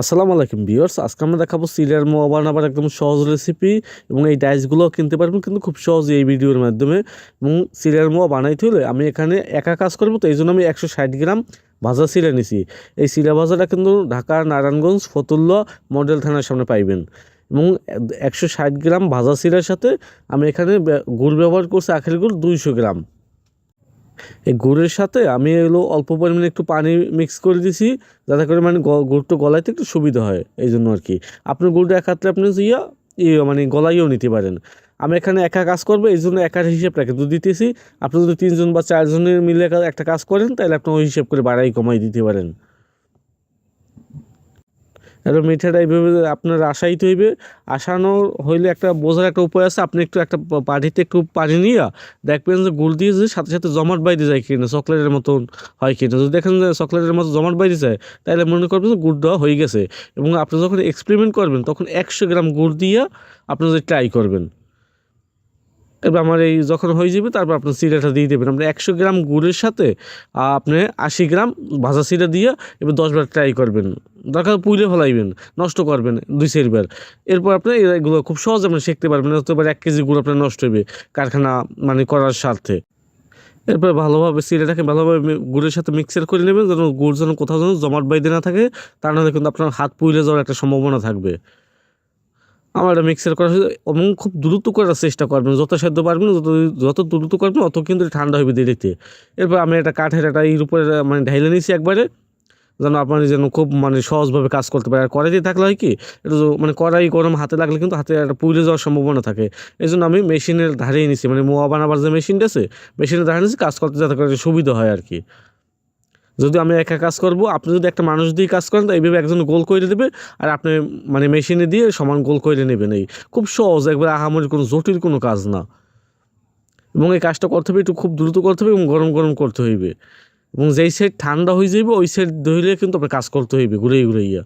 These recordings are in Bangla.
আসসালামু আলাইকুম ভিউয়ার্স, আজকে আমরা দেখাবো সিরিয়ার মোয়া বানাবার একদম সহজ রেসিপি এবং এই ডাইসগুলো কিনতে পারবেন কিন্তু খুব সহজ এই ভিডিওর মাধ্যমে। এবং সিরিয়ার মোয়া বানাইতে হলে আমি এখানে একা কাজ করব, তো এই জন্য আমি একশো ষাট গ্রাম ভাজা সিরা নিছি। এই সিরা ভাজাটা কিন্তু ঢাকা নারায়ণগঞ্জ, ফতুল্লা মডেল থানার সামনে পাইবেন। এবং একশো ষাট গ্রাম ভাজা সিরার সাথে আমি এখানে গুড় ব্যবহার করছি আখের গুড় দুইশো গ্রাম। এই গুড়ের সাথে আমি এগুলো অল্প পরিমাণে একটু পানি মিক্স করে দিছি, যাতে করে মানে গুড়টা গলাইতে একটু সুবিধা হয়, এই জন্য আর কি। আপনার গুড়টা এক হাতে আপনি ইয়া ইয়ে মানে গলাইও নিতে পারেন। আমি এখানে একা কাজ করব, এই জন্য একার হিসেবটা কিন্তু দিতেছি। আপনি যদি তিনজন বা চারজনের মিলে একা- একটা কাজ করেন, তাহলে আপনি ওই হিসেব করে বাড়াই কমাই দিতে পারেন। এবার মিঠাটা এইভাবে আপনার আশায়িত হইবে। আসানো হইলে একটা বোঝার একটা উপায় আছে, আপনি একটু একটা পাটিতে একটু পানি নিয়ে দেখবেন যে গুল দিয়ে যে সাথে সাথে জমাট বাইরে যায় কিনা, চকলেটের মতন হয় কিনা। যদি দেখেন যে চকলেটের মতো জমাট বাইরে যায়, তাহলে মনে করবেন যে গুড় দেওয়া হয়ে গেছে। এবং আপনি যখন এক্সপেরিমেন্ট করবেন, তখন একশো গ্রাম গুড় দিয়ে আপনি যদি ট্রাই করবেন। এবার আমার এই যখন হয়ে যাবে, তারপর আপনার সিরাটা দিয়ে দেবেন। আপনি একশো গ্রাম গুড়ের সাথে আপনি আশি গ্রাম ভাজা সিরা দিয়ে এবার দশবার ট্রাই করবেন। দরকার পুইলে ফেলাইবেন, নষ্ট করবেন দুই চারবার এরপর আপনি এগুলো খুব সহজ আপনি শিখতে পারবেন হতে পারে এক কেজি গুড় আপনার নষ্ট হবে কারখানা মানে করার স্বার্থে। এরপর ভালোভাবে সিরাটাকে ভালোভাবে গুড়ের সাথে মিক্সার করে নেবেন, যেন গুড় যেন কোথাও যেন জমাট বাইতে না থাকে, তা নাহলে কিন্তু আপনার হাত পুইলে যাওয়ার একটা সম্ভাবনা থাকবে। আমার এটা মিক্সার করা এবং খুব দ্রুত করার চেষ্টা করবেন। যত সাধ্য পারবেন, যত যত দ্রুত করবেন, অত কিন্তু ঠান্ডা হবে দেরিতে। এরপর আমি একটা কাঠের একটা এর উপরে মানে ঢাইলে নিয়েছি একবারে, যেন আপনার যেন খুব মানে সহজভাবে কাজ করতে পারে। আর কড়াইতে থাকলে হয় কি, এটা মানে কড়াই গরম হাতে লাগলে কিন্তু হাতে একটা পুড়ে যাওয়ার সম্ভাবনা থাকে। এই জন্য আমি মেশিনের ধারেই নিয়েছি মানে মোয়া বানাবার যে মেশিনটা আছে মেশিনের ধারে নিছি, কাজ করতে যাতে করে সুবিধা হয় আর কি। যদি আমি একা কাজ করব, আপনি যদি একটা মানুষ দিয়ে কাজ করেন, তো এইভাবে একজন গোল করে দেবে আর আপনি মানে মেশিনে দিয়ে সমান গোল করে নেবেন। এই খুব সহজ, একবার আহামরি কোনো জটিল কোনো কাজ না। এবং এই কাজটা করতে হবে, একটু খুব দ্রুত করতে হবে এবং গরম গরম করতে হইবে। এবং যেই সাইড ঠান্ডা হয়ে যাবে ওই সাইড ধরলে কিন্তু আপনার কাজ করতে হইবে ঘুরে ঘুরে ইয়া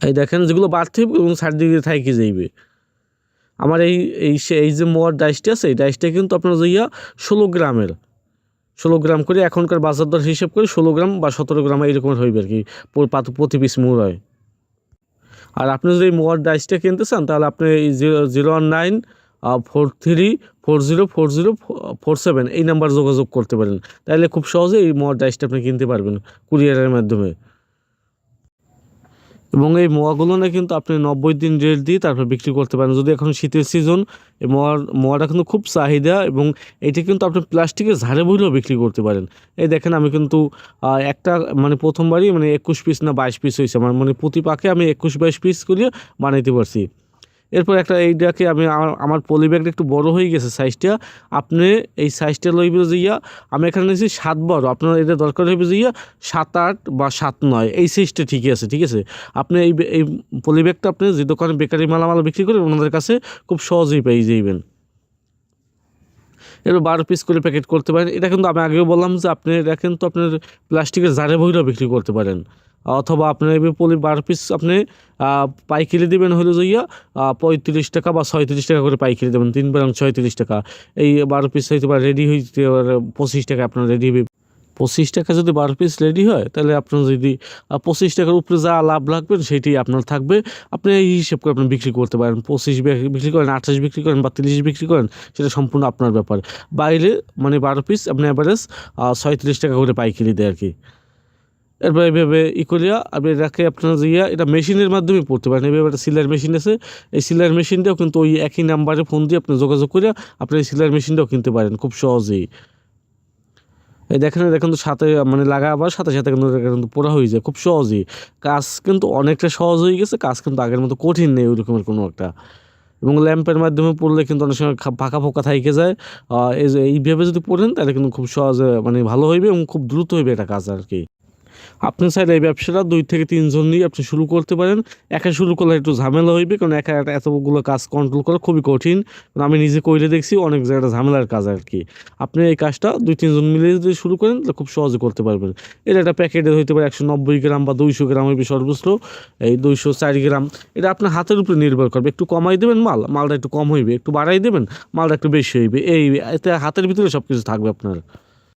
এই দেখেন যেগুলো বাড়তে হইবে এবং সাইড দিকে থাইকে যাইবে। আমার এই এই এই যে মোয়ার ডাইসটা আছে, এই ডাইসটা কিন্তু আপনার যে ইয়া, ষোলো গ্রামের। ষোলো গ্রাম করে এখনকার বাজার দর হিসেব করে ষোলো গ্রাম বা সতেরো গ্রাম এরকম হইবে আর কি প্রতি পিস মুড়ায়। আর আপনি যদি এই মোয়ার ডাইসটা কিনতে চান, তাহলে আপনি zero nine four three, four zero four zero four seven এই নাম্বার যোগাযোগ করতে পারেন। তাহলে খুব সহজে এই মোয়ার ডাইসটা আপনি কিনতে পারবেন কুরিয়ারের মাধ্যমে। এবং এই মোয়াগুলো না কিন্তু আপনি নব্বই দিন রেট দিয়ে তারপর বিক্রি করতে পারেন। যদি এখন শীতের সিজন এই মোয়ার, মোয়াটা কিন্তু খুব চাহিদা এবং এটি কিন্তু আপনি প্লাস্টিকের ঝাড়ে বইলেও বিক্রি করতে পারেন। এই দেখেন আমি কিন্তু একটা মানে প্রথমবারই মানে একুশ পিস না বাইশ পিস হয়েছে। আমার মানে প্রতি পাকে আমি একুশ বাইশ পিস করে বানাইতে পারছি। এরপর একটা এইটাকে আমি আমার পলি ব্যাগটা একটু বড় হয়ে গেছে সাইজটা আপনি এই সাইজটা লইবে যে ইয়া, আমি এখানে নিয়েছি সাত বড়। আপনার এটা দরকার হইবে যে ইয়া, সাত আট বা সাত নয়। এই সাইজটা ঠিকই আছে, ঠিক আছে? আপনি এই এই পলি ব্যাগটা আপনি যে দোকানে বেকারি মালামাল বিক্রি করেন, ওনাদের কাছে খুব সহজেই পেয়ে যাইবেন। এবার বারো পিস করে প্যাকেট করতে পারেন। এটা কিন্তু আমি আগেও বললাম যে আপনি, এটা কিন্তু আপনার প্লাস্টিকের জারে বইলেও বিক্রি করতে পারেন। অথবা আপনার এই পলি বারো পিস আপনি পাইকারি দেবেন হলো যাইয়া পঁয়ত্রিশ টাকা বা ছয়ত্রিশ টাকা করে পাইকারি দেবেন, তিন বারাং ছয়ত্রিশ টাকা। এই বারো পিস হয়তো বা রেডি হইতে পারে পঁচিশ টাকা আপনার রেডি হবে পঁচিশ টাকা যদি বারো পিস রেডি হয়, তাহলে আপনার যদি পঁচিশ টাকার উপরে যা লাভ লাগবেন সেটি আপনার থাকবে। আপনি এই হিসেব করে আপনি বিক্রি করতে পারেন। পঁচিশ বিক্রি করেন, আঠাশ বিক্রি করেন বা তিরিশ বিক্রি করেন, সেটা সম্পূর্ণ আপনার ব্যাপার। বাইরে মানে বারো পিস আপনি অ্যাভারেজ ছয়ত্রিশ টাকা করে পাইকারি দেয় আর কি। এরপর এইভাবে ই করিয়া আপনি এটাকে আপনার ইয়া, এটা মেশিনের মাধ্যমে পড়তে পারেন। এইভাবে একটা সিলার মেশিন আছে। এই সিলার মেশিনটাও কিন্তু ওই একই নাম্বারে ফোন দিয়ে আপনি যোগাযোগ করিয়া আপনি এই সিলার মেশিনটাও কিনতে পারেন খুব সহজেই। এই দেখেন, এটা কিন্তু সাথে মানে লাগা আবার সাথে সাথে কিন্তু কিন্তু পোড়া হয়ে যায় খুব সহজেই। কাজ কিন্তু অনেকটা সহজ হয়ে গেছে, কাজ কিন্তু আগের মতো কঠিন নেই ওই রকমের কোনো একটা। এবং ল্যাম্পের মাধ্যমে পড়লে কিন্তু অনেক সময় ফাঁকা ফোকা থাইকে যায়। এই যে, এইভাবে যদি পড়েন তাহলে কিন্তু খুব সহজে মানে ভালো হইবে এবং খুব দ্রুত হইবে এটা কাজ আর কি। আপনি চাইলে এই ব্যবসাটা দুই থেকে তিনজন নিয়ে আপনি শুরু করতে পারেন। একা শুরু করলে একটু ঝামেলা হইবে, কারণ একা একা এতগুলো কাজ কন্ট্রোল করা খুবই কঠিন। কারণ আমি নিজে কইলে দেখছি অনেক জায়গাটা ঝামেলার কাজ আর কি। আপনি এই কাজটা দুই তিনজন মিলে যদি শুরু করেন, তাহলে খুব সহজে করতে পারবেন। এটা একটা প্যাকেটে হইতে পারে একশো নব্বই গ্রাম বা দুইশো গ্রাম হইবে সর্বোচ্চ। এই দুইশো চার গ্রাম, এটা আপনার হাতের উপরে নির্ভর করবে। একটু কমাই দেবেন মাল, মালটা একটু কম হইবে, একটু বাড়াই দেবেন, মালটা একটু বেশি হইবে। এই, এতে হাতের ভিতরে সব কিছু থাকবে আপনার।